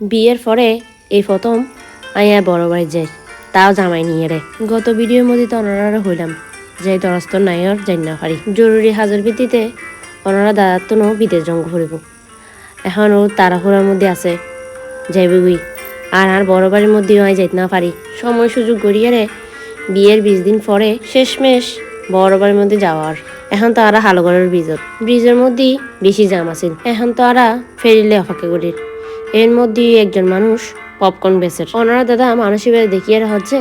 বিয়ের পরে এই প্রথম আইয়া বড় বাড়ি যাই তাও জামাই নিয়ে রে। গত ভিডিওর মধ্যে তো অনারা হইলাম, যে দরস্ত নাইর যাই না পারি। জরুরি হাজার ভিত্তিতে ওনারা দাদার তো বিদেশ জঙ্গ ফুরিব। এখনও তাড়াহুড়ার মধ্যে আছে, যাইবে গুই আর আর বড় বাড়ির মধ্যেও আমি যাইতে না পারি। সময় সুযোগ গড়িয়ে রে, বিয়ের বিশ দিন পরে শেষমেশ বড় বাড়ির মধ্যে যাওয়ার। এখন তো আরা হালগড়ের ব্রিজত। ব্রিজের মধ্যেই বেশি জাম আছিল এখন তো আরা ফেরিলে অপেক্ষা করির এর মধ্যেই একজন মানুষ পপকর্ন বেচের ওনারা দাদা মানুষ এবার দেখিয়ে হচ্ছে।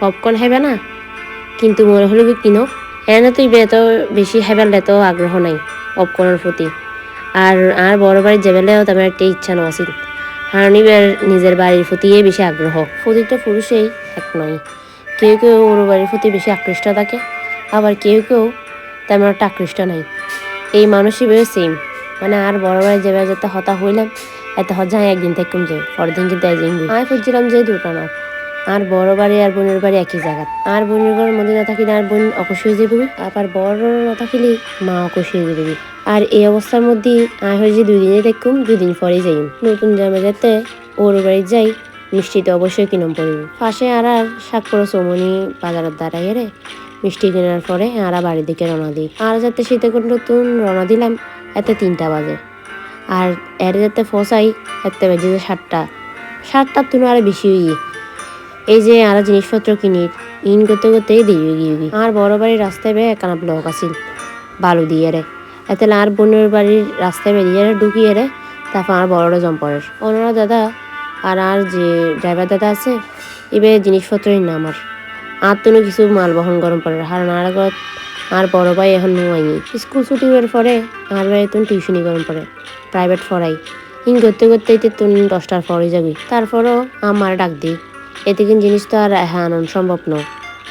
পপকর্ন হেবে না? কিন্তু মনে হলো কি কিনো? এনে তো ইবে এত বেশি হেবেল এত আগ্রহ নাই পপকর্নের প্রতি। আর আর বড় বাড়ির যাবেলেও তেমন একটা ইচ্ছা কারণ এবার নিজের বাড়ির প্রতিই বেশি আগ্রহ। প্রতিটা পুরুষেই এক নয়। কেউ কেউ ওর বাড়ির প্রতি বেশি আকৃষ্ট থাকে। আবার কেউ কেউ তেমন একটা আকৃষ্ট নাই। এই মানুষই বেশ সেম মানে আর বড় বাড়ি যাবে যেতে হতা হইলাম এত হজায় একদিন থেকে যে পরের দিন কিন্তু আমি খুঁজছিলাম যে দুটো না, আর বড় বাড়ি আর বোনের বাড়ি একই জায়গা। আর বোনের ঘরের মধ্যে না থাকিলে আর বোন অকুশ হয়ে যাবে আবার বড় না থাকিলে মা অকুশ হয়ে যাবে আর এই অবস্থার মধ্যে আয় হয়ে যে দুই দিনে দেখুম দুই দিন পরেই যাই। নতুন জামা যাতে ওর বাড়ি যাই, মিষ্টি তো অবশ্যই কিনম পড়িব। পাশে আর আর সাক্ষর চৌমনি বাজারের দ্বারাই রে মিষ্টি কেনার পরে আরা বাড়ির দিকে রওনা দিই। আর যাতে শীতে নতুন রওনা দিলাম এতে তিনটা বাজে। আর এর যাতে ফসাই, এতে বাজে যে সাতটা। সাতটার তুলো আরও বেশি হই এই যে আরও জিনিসপত্র কিনি, ইন করতে করতেই দেরি হয়ে গিয়ে আর বড় বাড়ির রাস্তায় বে একখানা ব্লক আছিল, বালু দিয়ে রে। এতে আর বোনের বাড়ির রাস্তায় বেরিয়ে রে, ঢুকিয়ে রে, তারপর আর বড়রা জম্পরের ওনারা দাদা আর আর যে ড্রাইভার দাদা আছে এবে জিনিসপত্রই না আমার। আর তো কিছু মাল বহন গরম পড়ে। আর আগত আর বড় ভাই এখন নোয়াইনি স্কুল ছুটি হওয়ার পরে আর ভাই তুমি টিউশনি গরম পড়ে প্রাইভেট পড়াই ইন করতে করতে তো তুমি দশটার পরে যাবি। তারপরও আমার ডাক দিই। এতে কিন্তু জিনিস তো আর হ্যাঁ আনন্দ সম্ভব নয়।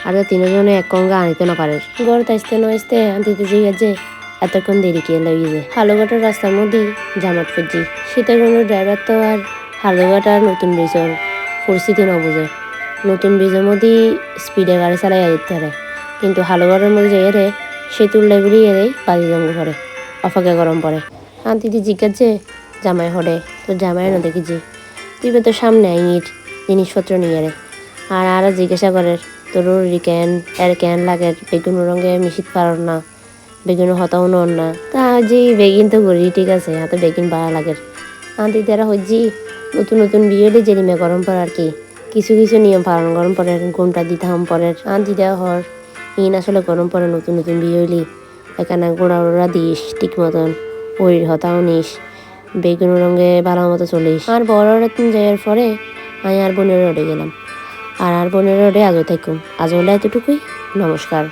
আর তিনজনে এক কঙ্গা আনিতে না পারে। গড় তাইতে নইতে আনতে যে যে এতক্ষণ দেরি কে লাগিয়ে যায়। হালুঘাটের রাস্তার মধ্যে জামাত শীতের কোনো ড্রাইভার তো আর হালুঘাট আর নতুন ব্রিজের পরিস্থিতি ন নতুন ব্রিজের মধ্যেই স্পিডে গাড়ি চালাই যেতে পারে। কিন্তু হালুঘাটের মধ্যে যাই রে লাইব্রেরি এরেই বাড়ি জঙ্গ করে, অফাকে গরম পড়ে। আন্তিদি জিজ্ঞাসা, জামাই হরে তো জামাই না দেখেছি? তুই তো সামনে আইনির জিনিসপত্র নিয়ে রে। আর আরও জিজ্ঞাসা করে, তোর ক্যান এর ক্যান লাগে, বেগুন রঙে মিশিত পারর না, বেগুন হতাও নন না? তা যে বেগিন তো করি ঠিক আছে হাতে বেগিন ভালো লাগে। আন্তি তারা হচ্ছি নতুন নতুন বিয়ে হলে গরম পড়ে আর কি, কিছু কিছু নিয়ম পালন গরম পড়ে, ঘুমটা দিতে হাম পড়ে। আন্তি দেওয়া হর ইন আসলে গরম পরে নতুন নতুন বিয়ে হইলি এখানে গোড়া ওড়া দিস, ঠিক মতন। ওই হতাও নিস, বেগুন রঙে ভালো মতো চলিস। আর বড় রতন যাওয়ার পরে আমি আর বোনের রোডে গেলাম। আর আর বোনের রোডে আজও থাকুম। আজ হলে এতটুকুই। নমস্কার।